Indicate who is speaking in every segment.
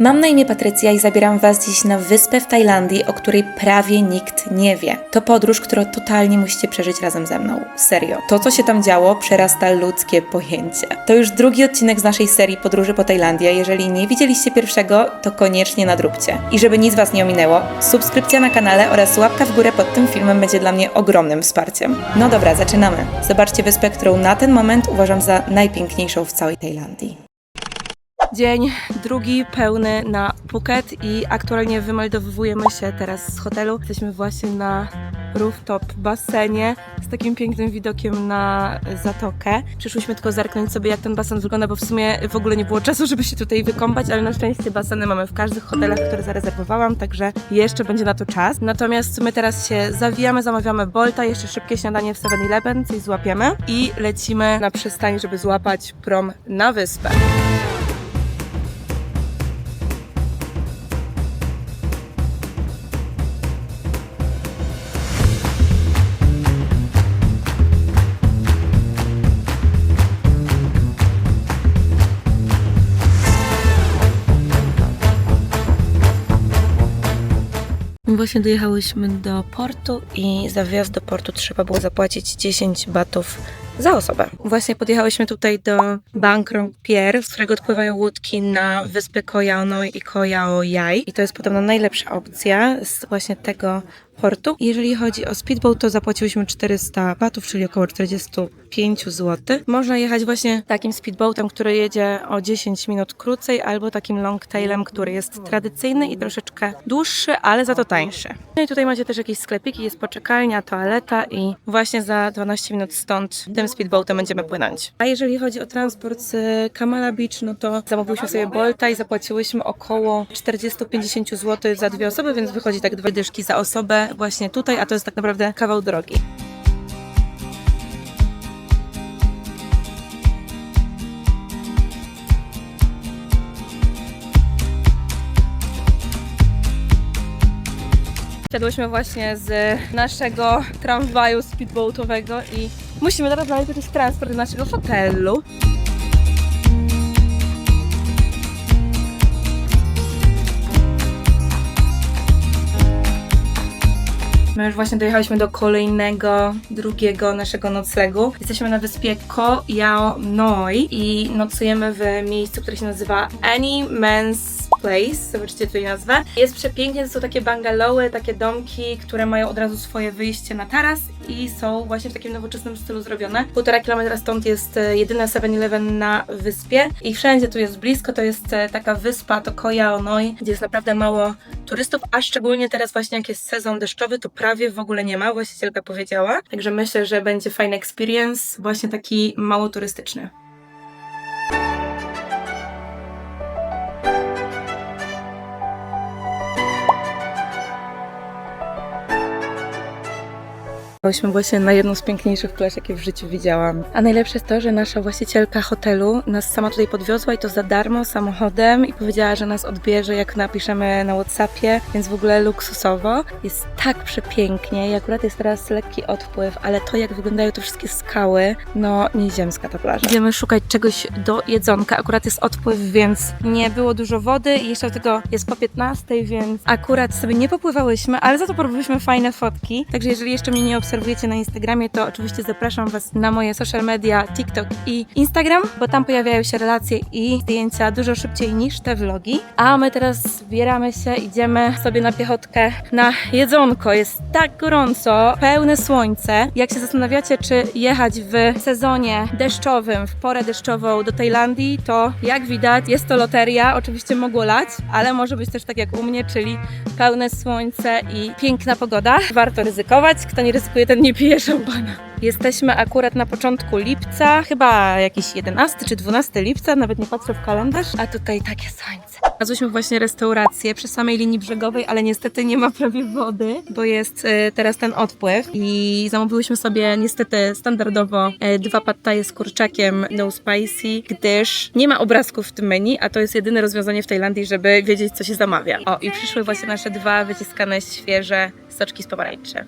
Speaker 1: Mam na imię Patrycja i zabieram Was dziś na wyspę w Tajlandii, o której prawie nikt nie wie. To podróż, którą totalnie musicie przeżyć razem ze mną. Serio. To, co się tam działo, przerasta ludzkie pojęcie. To już drugi odcinek z naszej serii Podróży po Tajlandię. Jeżeli nie widzieliście pierwszego, to koniecznie nadróbcie. I żeby nic Was nie ominęło, subskrypcja na kanale oraz łapka w górę pod tym filmem będzie dla mnie ogromnym wsparciem. No dobra, zaczynamy. Zobaczcie wyspę, którą na ten moment uważam za najpiękniejszą w całej Tajlandii. Dzień drugi pełny na Phuket i aktualnie wymeldowujemy się teraz z hotelu. Jesteśmy właśnie na rooftop basenie z takim pięknym widokiem na zatokę. Przyszłyśmy tylko zerknąć sobie jak ten basen wygląda, bo w sumie w ogóle nie było czasu, żeby się tutaj wykąpać, ale na szczęście baseny mamy w każdych hotelach, które zarezerwowałam, także jeszcze będzie na to czas. Natomiast my teraz się zawijamy, zamawiamy Bolta, jeszcze szybkie śniadanie w 7-Eleven, coś złapiemy i lecimy na przystań, żeby złapać prom na wyspę. Właśnie dojechałyśmy do portu i za wjazd do portu trzeba było zapłacić 10 batów za osobę. Właśnie podjechałyśmy tutaj do Bangkok Pier, z którego odpływają łódki na wyspy Noi i Koh Yao Yai. I to jest podobno najlepsza opcja z właśnie tego portu. Jeżeli chodzi o speedboat, to zapłaciłyśmy 400 batów, czyli około 45 zł. Można jechać właśnie takim speedboatem, który jedzie o 10 minut krócej, albo takim longtailem, który jest tradycyjny i troszeczkę dłuższy, ale za to tańszy. No i tutaj macie też jakieś sklepiki, jest poczekalnia, toaleta i właśnie za 12 minut stąd tym speedboatem będziemy płynąć. A jeżeli chodzi o transport z Kamala Beach, no to zamówiłyśmy sobie Bolta i zapłaciłyśmy około 40-50 zł za dwie osoby, więc wychodzi tak dwa dyszki za osobę właśnie tutaj, a to jest tak naprawdę kawał drogi. Wsiadłyśmy właśnie z naszego tramwaju speedboatowego i musimy teraz znaleźć jakiś transport do naszego hotelu. My już właśnie dojechałyśmy do kolejnego, drugiego naszego noclegu. Jesteśmy na wyspie Koh Yao Noi i nocujemy w miejscu, które się nazywa Any Man's Place. Zobaczcie tutaj nazwę. Jest przepięknie, to są takie bungalowy, takie domki, które mają od razu swoje wyjście na taras i są właśnie w takim nowoczesnym stylu zrobione. Półtora kilometra stąd jest e, jedyna 7-Eleven na wyspie i wszędzie tu jest blisko. To jest e, taka wyspa, to Koh Yao Noi, gdzie jest naprawdę mało turystów, a szczególnie teraz właśnie jak jest sezon deszczowy, to prawie w ogóle nie ma, właścicielka powiedziała. Także myślę, że będzie fajny experience, właśnie taki mało turystyczny. Byliśmy właśnie na jedną z piękniejszych plaż, jakie w życiu widziałam. A najlepsze jest to, że nasza właścicielka hotelu nas sama tutaj podwiozła i to za darmo samochodem i powiedziała, że nas odbierze, jak napiszemy na Whatsappie, więc w ogóle luksusowo. Jest tak przepięknie i akurat jest teraz lekki odpływ, ale to jak wyglądają te wszystkie skały, no nieziemska ta plaża. Idziemy szukać czegoś do jedzonka, akurat jest odpływ, więc nie było dużo wody i jeszcze do tego jest po 15, więc akurat sobie nie popływałyśmy, ale za to porobiliśmy fajne fotki. Także jeżeli jeszcze mnie nie obserwujecie na Instagramie, to oczywiście zapraszam Was na moje social media, TikTok i Instagram, bo tam pojawiają się relacje i zdjęcia dużo szybciej niż te vlogi. A my teraz zbieramy się, idziemy sobie na piechotkę na jedzonko. Jest tak gorąco, pełne słońce. Jak się zastanawiacie, czy jechać w sezonie deszczowym, w porę deszczową do Tajlandii, to jak widać jest to loteria. Oczywiście mogło lać, ale może być też tak jak u mnie, czyli pełne słońce i piękna pogoda. Warto ryzykować. Kto nie ryzykuje, ten nie pije szampana. Jesteśmy akurat na początku lipca, chyba jakiś 11 czy 12 lipca, nawet nie patrzę w kalendarz, a tutaj takie słońce. Znalazłyśmy właśnie restaurację przy samej linii brzegowej, ale niestety nie ma prawie wody, bo jest e, teraz ten odpływ i zamówiłyśmy sobie niestety standardowo e, dwa thai z kurczakiem no spicy, gdyż nie ma obrazków w tym menu, a to jest jedyne rozwiązanie w Tajlandii, żeby wiedzieć co się zamawia. O i przyszły właśnie nasze dwa wyciskane świeże soczki z pomarańczy.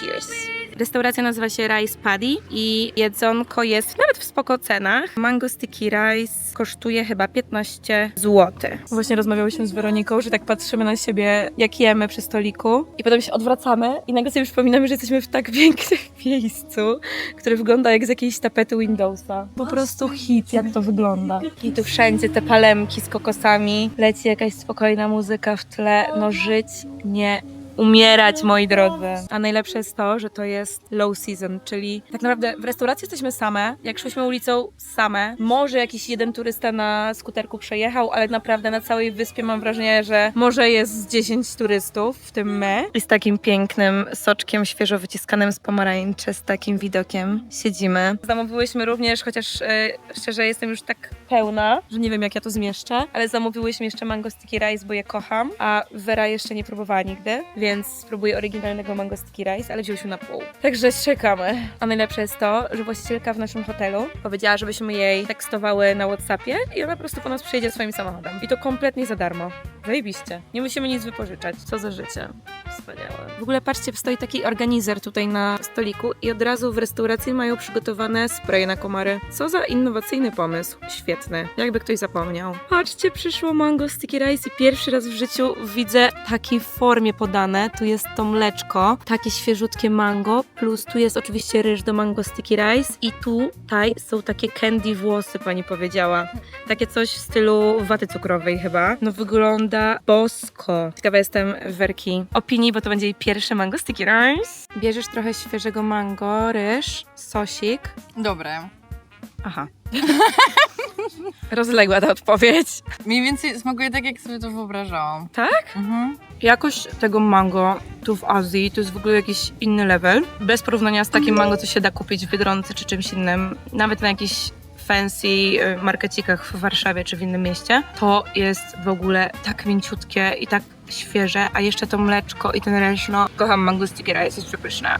Speaker 1: Cheers! Restauracja nazywa się Rice Paddy i jedzonko jest nawet w spoko cenach. Mango sticky rice kosztuje chyba 15 zł. Właśnie rozmawiałyśmy z Weroniką, że tak patrzymy na siebie, jak jemy przy stoliku i potem się odwracamy i nagle sobie przypominamy, że jesteśmy w tak pięknym miejscu, które wygląda jak z jakiejś tapety Windowsa. Po prostu hit, jak to wygląda. I tu wszędzie te palemki z kokosami, leci jakaś spokojna muzyka w tle. No żyć nie umierać, moi drodzy. A najlepsze jest to, że to jest low season, czyli tak naprawdę w restauracji jesteśmy same. Jak szłyśmy ulicą same, może jakiś jeden turysta na skuterku przejechał, ale naprawdę na całej wyspie mam wrażenie, że może jest z 10 turystów, w tym my. I z takim pięknym soczkiem świeżo wyciskanym z pomarańczy, z takim widokiem siedzimy. Zamówiłyśmy również, chociaż e, szczerze jestem już tak pełna, że nie wiem jak ja to zmieszczę, ale zamówiłyśmy jeszcze mango sticky rice, bo je kocham, a Vera jeszcze nie próbowała nigdy, więc spróbuję oryginalnego mango sticky rice, ale wzięłyśmy na pół. Także czekamy. A najlepsze jest to, że właścicielka w naszym hotelu powiedziała, żebyśmy jej tekstowały na Whatsappie i ona po prostu po nas przyjedzie swoim samochodem. I to kompletnie za darmo. Zajebiście. Nie musimy nic wypożyczać. Co za życie. Wspaniałe. W ogóle patrzcie, stoi taki organizer tutaj na stoliku i od razu w restauracji mają przygotowane spraye na komary. Co za innowacyjny pomysł. Świetny. Jakby ktoś zapomniał. Patrzcie, przyszło mango sticky rice i pierwszy raz w życiu widzę w takiej formie podane. Tu jest to mleczko, takie świeżutkie mango, plus tu jest oczywiście ryż do mango sticky rice i tutaj są takie candy włosy, pani powiedziała. Takie coś w stylu waty cukrowej chyba. No wygląda bosko. Ciekawa jestem Werki opinii, bo to będzie jej pierwszy mango sticky rice. Bierzesz trochę świeżego mango, ryż, sosik.
Speaker 2: Dobre.
Speaker 1: Aha. Rozległa ta odpowiedź.
Speaker 2: Mniej więcej smakuje tak, jak sobie to wyobrażałam.
Speaker 1: Tak?
Speaker 2: Mhm.
Speaker 1: Jakość tego mango tu w Azji to jest w ogóle jakiś inny level. Bez porównania z takim mango, co się da kupić w Biedronce czy czymś innym. Nawet na jakichś fancy y, markecikach w Warszawie czy w innym mieście. To jest w ogóle tak mięciutkie i tak świeże, a jeszcze to mleczko i ten ryż, no kocham mango sticky rice, jest przepyszne.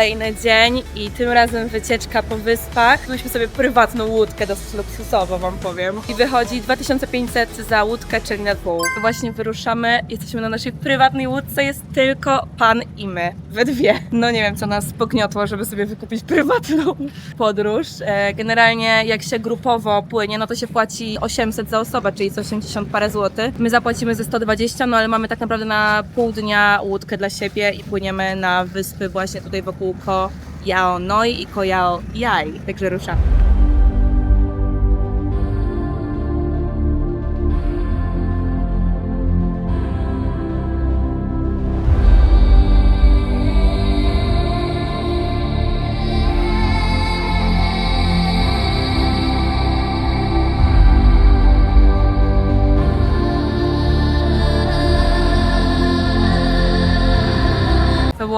Speaker 1: Kolejny dzień i tym razem wycieczka po wyspach. Mieliśmy sobie prywatną łódkę, dosyć luksusową wam powiem. I wychodzi 2500 za łódkę, czyli na pół. Właśnie wyruszamy, jesteśmy na naszej prywatnej łódce, jest tylko pan i my, we dwie. No nie wiem, co nas pogniotło, żeby sobie wykupić prywatną podróż. E, Generalnie jak się grupowo płynie, no to się płaci 800 za osobę, czyli co 80 parę złotych. My zapłacimy ze 120, no ale mamy tak naprawdę na pół dnia łódkę dla siebie i płyniemy na wyspy właśnie tutaj wokół Ko Yao Noi i Ko Yao Jai. Także ruszamy.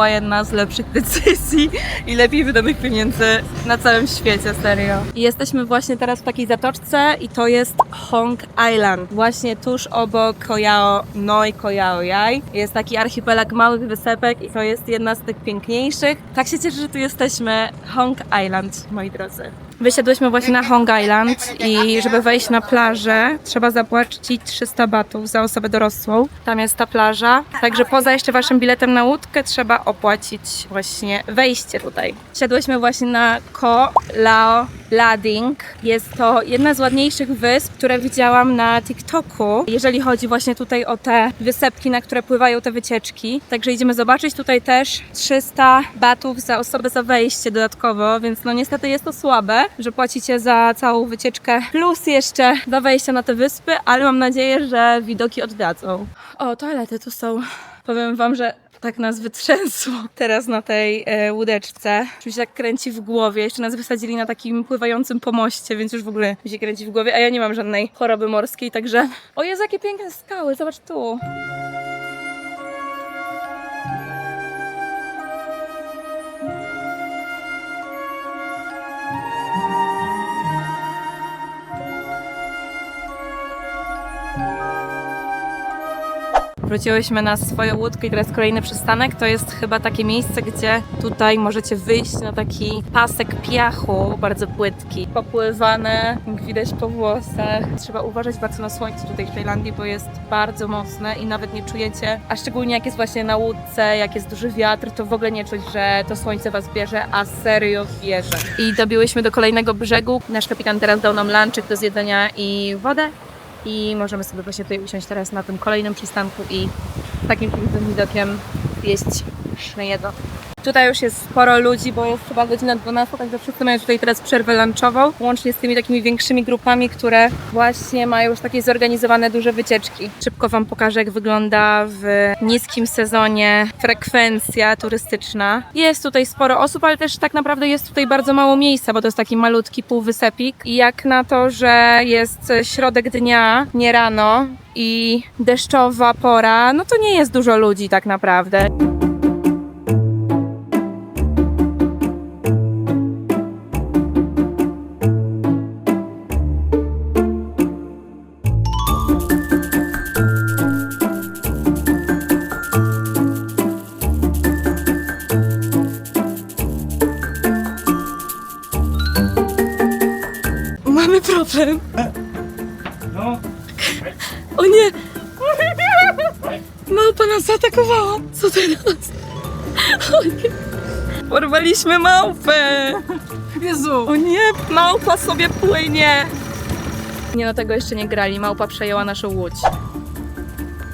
Speaker 1: Była jedna z lepszych decyzji i lepiej wydanych pieniędzy na całym świecie, serio. Jesteśmy właśnie teraz w takiej zatoczce i to jest Hong Island. Właśnie tuż obok Koyao Noi, Koyao Jai. Jest taki archipelag małych wysepek i to jest jedna z tych piękniejszych. Tak się cieszę, że tu jesteśmy. Hong Island, moi drodzy. Wysiadłyśmy właśnie na Hong Island i żeby wejść na plażę trzeba zapłacić 300 batów za osobę dorosłą. Tam jest ta plaża. Także poza jeszcze waszym biletem na łódkę trzeba opłacić właśnie wejście tutaj. Siadłyśmy właśnie na Ko Lao Lading. Jest to jedna z ładniejszych wysp, które widziałam na TikToku, jeżeli chodzi właśnie tutaj o te wysepki, na które pływają te wycieczki. Także idziemy zobaczyć tutaj też 300 batów za osobę za wejście dodatkowo, więc no niestety jest to słabe, że płacicie za całą wycieczkę plus jeszcze za wejście na te wyspy, ale mam nadzieję, że widoki oddadzą. O, toalety tu są. Powiem wam, że tak nas wytrzęsło teraz na tej e, łódeczce. Mi się tak kręci w głowie. Jeszcze nas wysadzili na takim pływającym pomoście, więc już w ogóle mi się kręci w głowie, a ja nie mam żadnej choroby morskiej, także... O Jezu, jakie piękne skały, zobacz tu. Wróciłyśmy na swoją łódkę i teraz kolejny przystanek to jest chyba takie miejsce, gdzie tutaj możecie wyjść na taki pasek piachu, bardzo płytki, popływane, jak widać po włosach. Trzeba uważać bardzo na słońce tutaj w Tajlandii, bo jest bardzo mocne i nawet nie czujecie, a szczególnie jak jest właśnie na łódce, jak jest duży wiatr, to w ogóle nie czuć, że to słońce was bierze, a serio bierze. I dobiłyśmy do kolejnego brzegu. Nasz kapitan teraz dał nam lunchek do zjedzenia i wodę. I możemy sobie właśnie tutaj usiąść teraz na tym kolejnym przystanku i takim pięknym widokiem jeść pyszne. Tutaj już jest sporo ludzi, bo jest chyba godzina 12, także wszyscy mają tutaj teraz przerwę lunchową, łącznie z tymi takimi większymi grupami, które właśnie mają już takie zorganizowane duże wycieczki. Szybko Wam pokażę, jak wygląda w niskim sezonie frekwencja turystyczna. Jest tutaj sporo osób, ale też tak naprawdę jest tutaj bardzo mało miejsca, bo to jest taki malutki półwysepik. I jak na to, że jest środek dnia, nie rano i deszczowa pora, no to nie jest dużo ludzi tak naprawdę. Porwaliśmy małpę!
Speaker 2: Jezu!
Speaker 1: O nie! Małpa sobie płynie! Nie no, tego jeszcze nie grali. Małpa przejęła naszą łódź.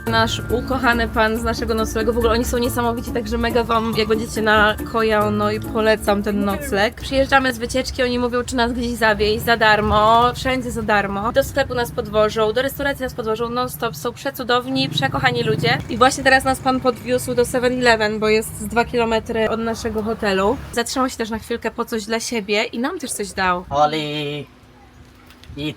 Speaker 1: Nasz ukochany pan z naszego noclegu, w ogóle oni są niesamowici, także mega wam, jak będziecie na Koja, no i polecam ten nocleg. Przyjeżdżamy z wycieczki, oni mówią, czy nas gdzieś zawieźć za darmo, wszędzie za darmo. Do sklepu nas podwożą, do restauracji nas podwożą, non stop, są przecudowni, przekochani ludzie. I właśnie teraz nas pan podwiózł do 7-Eleven, bo jest z 2 km od naszego hotelu. Zatrzymał się też na chwilkę po coś dla siebie i nam też coś dał.
Speaker 3: Oli. I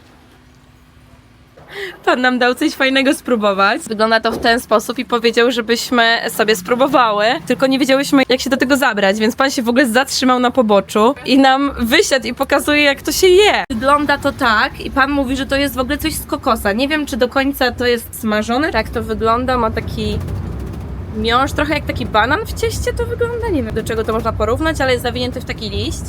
Speaker 1: Pan nam dał coś fajnego spróbować. Wygląda to w ten sposób i powiedział, żebyśmy sobie spróbowały, tylko nie wiedziałyśmy, jak się do tego zabrać, więc pan się w ogóle zatrzymał na poboczu i nam wysiadł i pokazuje, jak to się je. Wygląda to tak i pan mówi, że to jest w ogóle coś z kokosa. Nie wiem, czy do końca to jest smażone. Tak to wygląda, ma taki miąższ, trochę jak taki banan w cieście to wygląda. Nie wiem, do czego to można porównać, ale jest zawinięty w taki liść.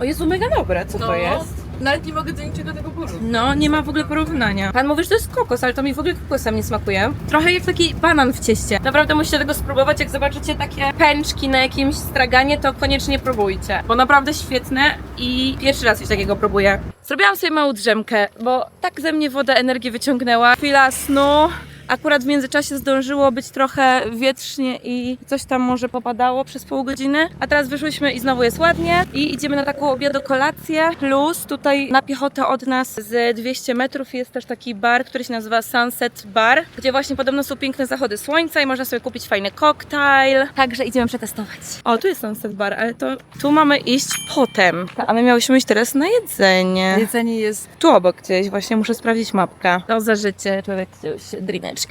Speaker 1: O Jezu, mega dobre, co to jest?
Speaker 2: Nawet nie mogę do niczego tego porównać.
Speaker 1: No, nie ma w ogóle porównania. Pan mówi, że to jest kokos, ale to mi w ogóle kokosem nie smakuje. Trochę jak taki banan w cieście. Naprawdę musicie tego spróbować. Jak zobaczycie takie pęczki na jakimś straganie, to koniecznie próbujcie. Bo naprawdę świetne i pierwszy raz coś takiego próbuję. Zrobiłam sobie małą drzemkę, bo tak ze mnie woda energię wyciągnęła. Chwila snu. Akurat w międzyczasie zdążyło być trochę wietrznie i coś tam może popadało przez pół godziny. A teraz wyszłyśmy i znowu jest ładnie i idziemy na taką obiadokolację. Plus tutaj na piechotę od nas z 200 metrów jest też taki bar, który się nazywa Sunset Bar, gdzie właśnie podobno są piękne zachody słońca i można sobie kupić fajny koktajl. Także idziemy przetestować. O, tu jest Sunset Bar, ale to tu mamy iść potem. A my miałyśmy iść teraz na jedzenie.
Speaker 2: Jedzenie jest...
Speaker 1: Tu obok gdzieś, właśnie muszę sprawdzić mapkę. To za życie, człowiek się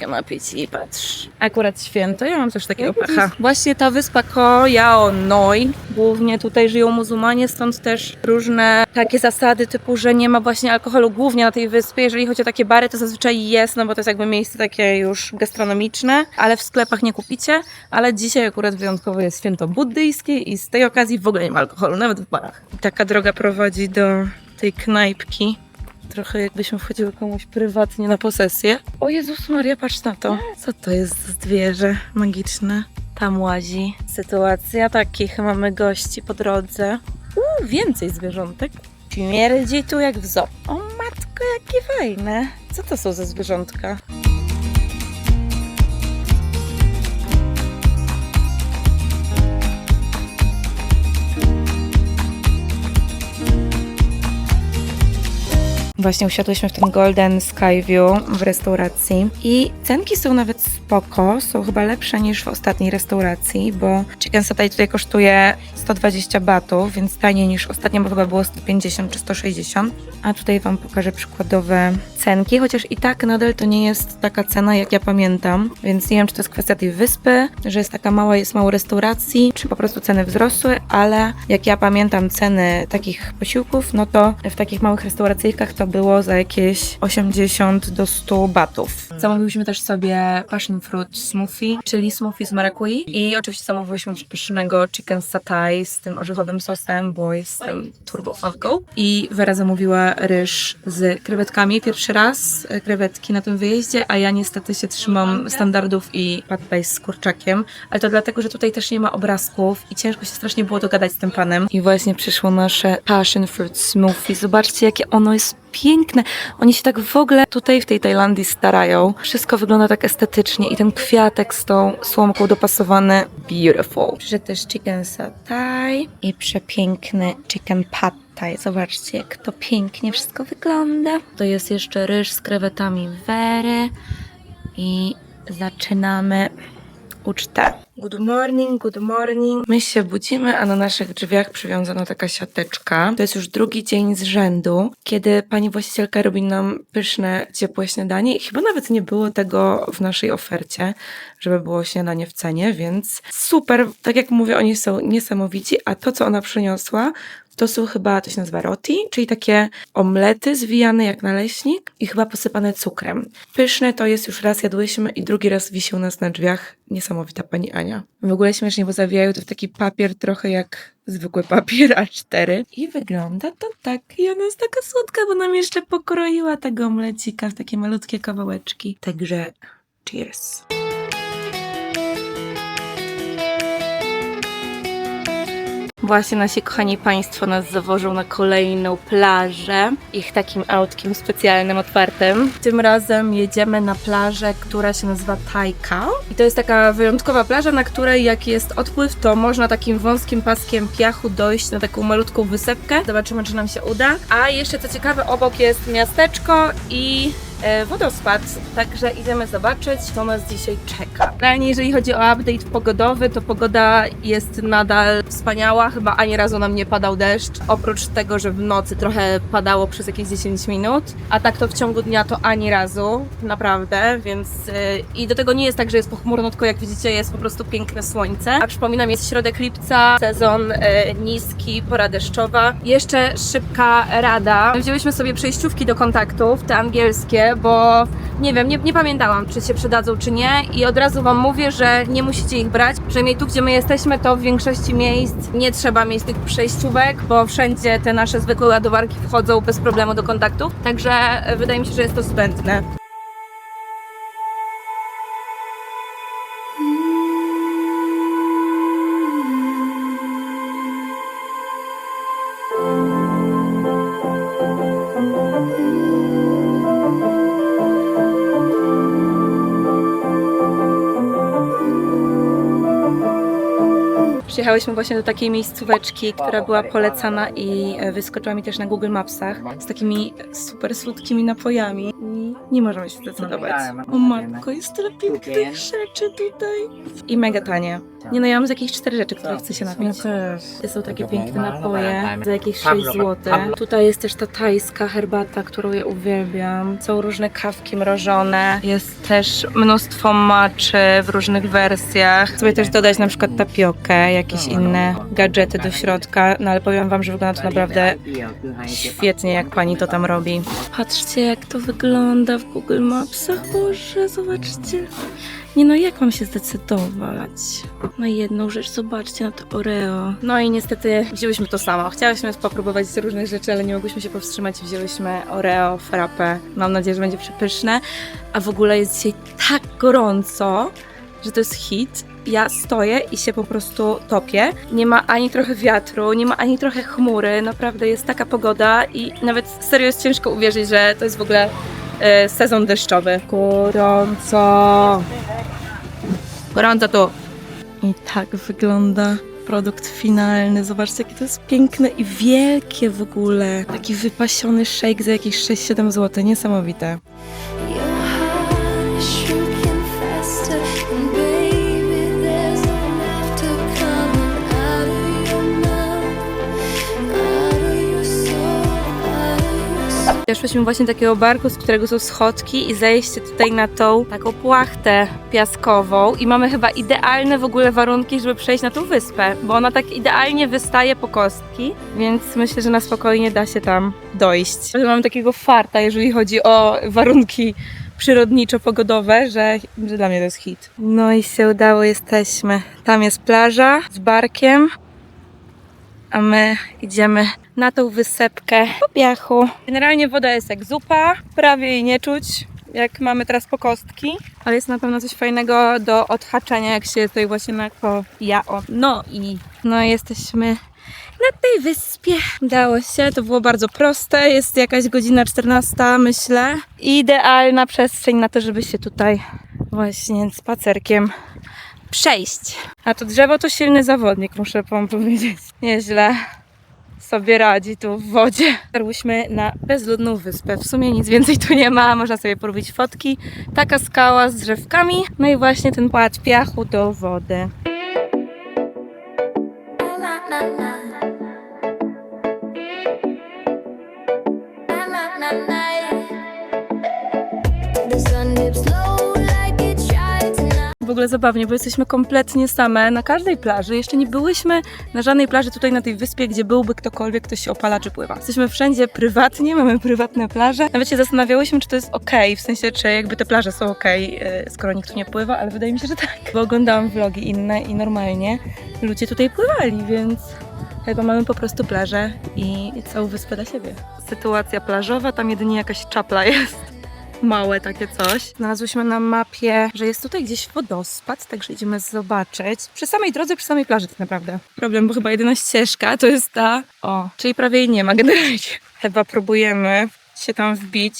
Speaker 1: napić i patrz. Akurat święto, ja mam też takiego pecha. Właśnie ta wyspa Ko Yao Noi, głównie tutaj żyją muzułmanie, stąd też różne takie zasady typu, że nie ma właśnie alkoholu głównie na tej wyspie. Jeżeli chodzi o takie bary, to zazwyczaj jest, no bo to jest jakby miejsce takie już gastronomiczne, ale w sklepach nie kupicie. Ale dzisiaj akurat wyjątkowo jest święto buddyjskie i z tej okazji w ogóle nie ma alkoholu, nawet w barach. Taka droga prowadzi do tej knajpki. Trochę jakbyśmy wchodziły komuś prywatnie na posesję. O Jezus Maria, patrz na to. Co to jest za zwierzę magiczne? Tam łazi. Sytuacja takich mamy gości po drodze. Uuu, więcej zwierzątek. Śmierdzi tu jak w zoo. O matko, jakie fajne. Co to są za zwierzątka? Właśnie usiadłyśmy w tym Golden Sky View w restauracji i cenki są nawet spoko, są chyba lepsze niż w ostatniej restauracji, bo chicken satay tutaj kosztuje 120 batów, więc taniej niż ostatnio, bo chyba było 150 czy 160. A tutaj Wam pokażę przykładowe cenki, chociaż i tak nadal to nie jest taka cena, jak ja pamiętam, więc nie wiem, czy to jest kwestia tej wyspy, że jest taka mała, jest mało restauracji, czy po prostu ceny wzrosły, ale jak ja pamiętam ceny takich posiłków, no to w takich małych restauracyjkach to było za jakieś 80 do 100 batów. Zamówiliśmy też sobie passion fruit smoothie, czyli smoothie z marakui i oczywiście zamówiliśmy pysznego chicken satay z tym orzechowym sosem, bo jestem turbo fanką. I Wera zamówiła ryż z krewetkami pierwszy raz, e, krewetki na tym wyjeździe, a ja niestety się trzymam standardów i pad thai z kurczakiem, ale to dlatego, że tutaj też nie ma obrazków i ciężko się strasznie było dogadać z tym panem. I właśnie przyszło nasze passion fruit smoothie. Zobaczcie, jakie ono jest piękne. Oni się tak w ogóle tutaj w tej Tajlandii starają. Wszystko wygląda tak estetycznie i ten kwiatek z tą słomką dopasowany. Beautiful. Przyszedł też chicken satay i przepiękny chicken pad thai. Zobaczcie, jak to pięknie wszystko wygląda. To jest jeszcze ryż z krewetami Wery i zaczynamy ucztę. Good morning, good morning. My się budzimy, a na naszych drzwiach przywiązano taka siateczka. To jest już drugi dzień z rzędu, kiedy pani właścicielka robi nam pyszne, ciepłe śniadanie i chyba nawet nie było tego w naszej ofercie, żeby było śniadanie w cenie, więc super. Tak jak mówię, oni są niesamowici, a to, co ona przyniosła, to są chyba, to się nazywa roti, czyli takie omlety zwijane jak naleśnik i chyba posypane cukrem. Pyszne to jest, już raz jadłyśmy i drugi raz wisi u nas na drzwiach niesamowita pani Ania. W ogóle śmiesznie, bo zawijają to w taki papier trochę jak zwykły papier A4 i wygląda to tak i ona jest taka słodka, bo nam jeszcze pokroiła tego omlecika w takie malutkie kawałeczki. Także cheers. Właśnie nasi kochani Państwo nas zawożą na kolejną plażę, ich takim autkiem specjalnym, otwartym. Tym razem jedziemy na plażę, która się nazywa Taika. I to jest taka wyjątkowa plaża, na której jak jest odpływ, to można takim wąskim paskiem piachu dojść na taką malutką wysepkę. Zobaczymy, czy nam się uda. A jeszcze co ciekawe, obok jest miasteczko i wodospad, także idziemy zobaczyć, co nas dzisiaj czeka. Realnie jeżeli chodzi o update pogodowy, to pogoda jest nadal wspaniała, chyba ani razu nam nie padał deszcz, oprócz tego, że w nocy trochę padało przez jakieś 10 minut, a tak to w ciągu dnia to ani razu, naprawdę, więc e, i do tego nie jest tak, że jest pochmurno, tylko jak widzicie jest po prostu piękne słońce, a przypominam, jest środek lipca, sezon e, niski, pora deszczowa. Jeszcze szybka rada, wzięłyśmy sobie przejściówki do kontaktów, te angielskie, bo nie wiem, nie, nie pamiętałam, czy się przydadzą, czy nie. I od razu Wam mówię, że nie musicie ich brać. Przynajmniej tu, gdzie my jesteśmy, to w większości miejsc nie trzeba mieć tych przejściówek, bo wszędzie te nasze zwykłe ładowarki wchodzą bez problemu do kontaktów. Także e, wydaje mi się, że jest to zbędne. Przyjechałyśmy właśnie do takiej miejscóweczki, która była polecana i e, wyskoczyła mi też na Google Mapsach z takimi super słodkimi napojami. I nie możemy się zdecydować. O matko, jest tyle pięknych rzeczy tutaj. I mega tanie. Nie no, ja mam z jakieś cztery rzeczy, które chcę się napić. To są takie piękne napoje za jakieś 6 zł. Tutaj jest też ta tajska herbata, którą ja uwielbiam. Są różne kawki mrożone. Jest też mnóstwo maczy w różnych wersjach. Sobie też dodać na przykład tapiokę, jakieś inne gadżety do środka. No ale powiem wam, że wygląda to naprawdę świetnie, jak pani to tam robi. Patrzcie, jak to wygląda w Google Mapsach. Boże, zobaczcie. Nie no, jak mam się zdecydować? Na jedną rzecz, zobaczcie na to Oreo. No i niestety wzięłyśmy to samo. Chciałyśmy popróbować z różnych rzeczy, ale nie mogłyśmy się powstrzymać wzięłyśmy Oreo, frappę. Mam nadzieję, że będzie przepyszne. A w ogóle jest dzisiaj tak gorąco, że to jest hit. Ja stoję i się po prostu topię. Nie ma ani trochę wiatru, nie ma ani trochę chmury. Naprawdę jest taka pogoda i nawet serio jest ciężko uwierzyć, że to jest w ogóle sezon deszczowy. Gorąco. Gorąco tu. I tak wygląda produkt finalny. Zobaczcie, jakie to jest piękne i wielkie w ogóle. Taki wypasiony shake za jakieś 6-7 zł. Niesamowite. Weszłyśmy właśnie takiego barku, z którego są schodki i zejście tutaj na tą taką płachtę piaskową i mamy chyba idealne w ogóle warunki, żeby przejść na tą wyspę, bo ona tak idealnie wystaje po kostki, więc myślę, że na spokojnie da się tam dojść. Mamy takiego farta, jeżeli chodzi o warunki przyrodniczo-pogodowe, że, że dla mnie to jest hit. No i się udało, jesteśmy. Tam jest plaża z barkiem, a my idziemy na tą wysepkę po piachu. Generalnie woda jest jak zupa, prawie jej nie czuć, jak mamy teraz po kostki, ale jest na pewno coś fajnego do odhaczenia, jak się tutaj właśnie na kojao. No i no jesteśmy na tej wyspie. Udało się, to było bardzo proste, jest jakaś godzina 14, myślę. Idealna przestrzeń na to, żeby się tutaj właśnie spacerkiem przejść. A to drzewo to silny zawodnik, muszę wam powiedzieć. Nieźle sobie radzi tu w wodzie. Dotarłyśmy na bezludną wyspę. W sumie nic więcej tu nie ma, można sobie porobić fotki. Taka skała z drzewkami, no i właśnie ten płat piachu do wody. Ogóle zabawnie, bo jesteśmy kompletnie same na każdej plaży. Jeszcze nie byłyśmy na żadnej plaży tutaj na tej wyspie, gdzie byłby ktokolwiek, kto się opala czy pływa. Jesteśmy wszędzie prywatnie, mamy prywatne plaże. Nawet się zastanawiałyśmy, czy to jest ok, w sensie, czy jakby te plaże są ok, skoro nikt tu nie pływa, ale wydaje mi się, że tak. Bo oglądałam vlogi inne i normalnie ludzie tutaj pływali, więc chyba mamy po prostu plażę i całą wyspę dla siebie. Sytuacja plażowa, tam jedynie jakaś czapla jest małe takie coś. Znalazłyśmy na mapie, że jest tutaj gdzieś wodospad, także idziemy zobaczyć. Przy samej drodze, przy samej plaży tak naprawdę. Problem, bo chyba jedyna ścieżka to jest ta, o, czyli prawie jej nie ma generalnie. Chyba próbujemy się tam wbić.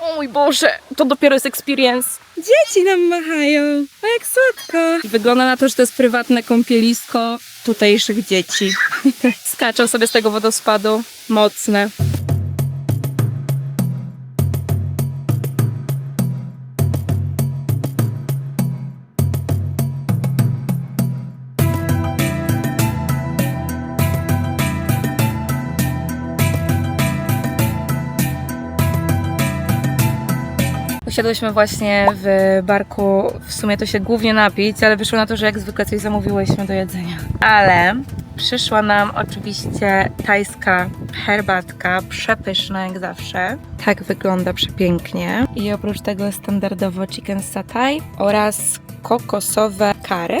Speaker 1: O mój Boże, to dopiero jest experience. Dzieci nam machają, o jak słodko. Wygląda na to, że to jest prywatne kąpielisko tutejszych dzieci. Skaczą sobie z tego wodospadu. Mocne. Usiadłyśmy właśnie w barku, w sumie to się głównie napić, ale wyszło na to, że jak zwykle coś zamówiłyśmy do jedzenia. Ale przyszła nam oczywiście tajska herbatka, przepyszna jak zawsze. Tak wygląda przepięknie. I oprócz tego standardowo chicken satay oraz kokosowe kary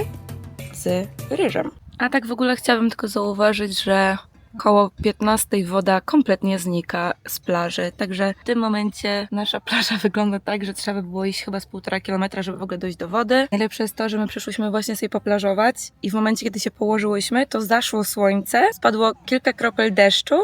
Speaker 1: z ryżem. A tak w ogóle chciałabym tylko zauważyć, że Koło 15 woda kompletnie znika z plaży, także w tym momencie nasza plaża wygląda tak, że trzeba by było iść chyba z półtora kilometra, żeby w ogóle dojść do wody. Najlepsze jest to, że my przyszłyśmy właśnie sobie poplażować i w momencie, kiedy się położyłyśmy, to zaszło słońce, spadło kilka kropel deszczu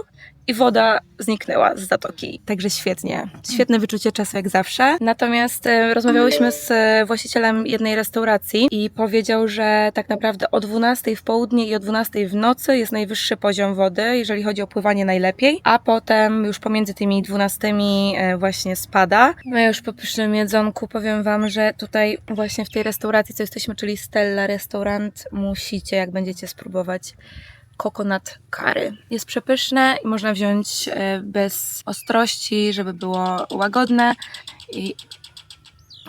Speaker 1: i woda zniknęła z zatoki. Także świetnie. Świetne wyczucie czasu jak zawsze. Natomiast e, rozmawiałyśmy z e, właścicielem jednej restauracji i powiedział, że tak naprawdę o 12 w południe i o 12 w nocy jest najwyższy poziom wody, jeżeli chodzi o pływanie najlepiej, a potem już pomiędzy tymi 12 e, właśnie spada. My już po pysznym jedzonku powiem Wam, że tutaj właśnie w tej restauracji, co jesteśmy, czyli Stella Restaurant, musicie, jak będziecie spróbować coconut curry. Jest przepyszne i można wziąć e, bez ostrości, żeby było łagodne i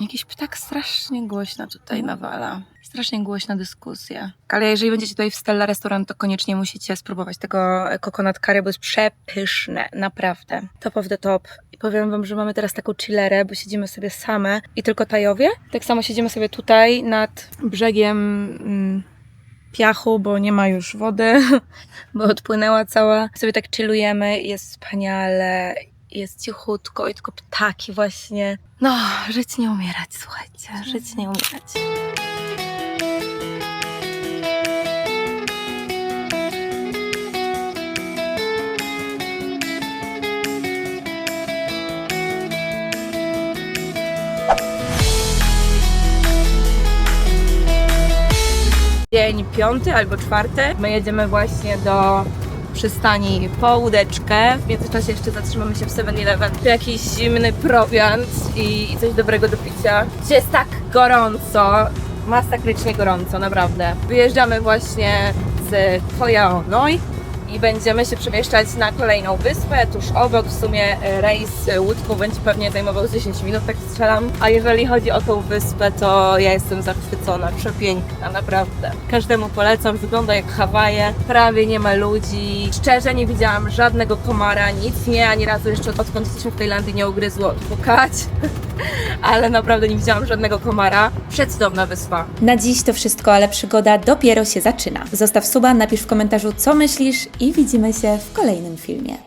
Speaker 1: jakiś ptak strasznie głośno tutaj nawala. Strasznie głośna dyskusja. Ale jeżeli będziecie tutaj w Stella Restaurant, to koniecznie musicie spróbować tego e, coconut curry, bo jest przepyszne, naprawdę. Top of the top. I powiem wam, że mamy teraz taką chillerę, bo siedzimy sobie same i tylko Tajowie. Tak samo siedzimy sobie tutaj nad brzegiem mm, piachu, bo nie ma już wody, bo odpłynęła cała. Sobie tak chillujemy, jest wspaniale, jest cichutko i tylko ptaki właśnie. No, żyć nie umierać, słuchajcie, żyć nie umierać. Dzień piąty albo czwarty. My jedziemy właśnie do przystani po łódeczkę. W międzyczasie jeszcze zatrzymamy się w 7-Eleven. Tu jakiś zimny prowiant i, i coś dobrego do picia. Gdzie jest tak gorąco, masakrycznie gorąco, naprawdę. Wyjeżdżamy właśnie z Koyaonoi i będziemy się przemieszczać na kolejną wyspę, tuż obok. W sumie e, rejs e, łódką będzie pewnie zajmował z 10 minut, tak strzelam. A jeżeli chodzi o tą wyspę, to ja jestem zachwycona, przepiękna, naprawdę. Każdemu polecam, wygląda jak Hawaje, prawie nie ma ludzi. Szczerze nie widziałam żadnego komara, nic nie, ani razu jeszcze odkąd jesteśmy w Tajlandii nie ugryzło pukać. Ale naprawdę nie widziałam żadnego komara. Przecudowna wyspa.
Speaker 4: Na dziś to wszystko, ale przygoda dopiero się zaczyna. Zostaw suba, napisz w komentarzu co myślisz i widzimy się w kolejnym filmie.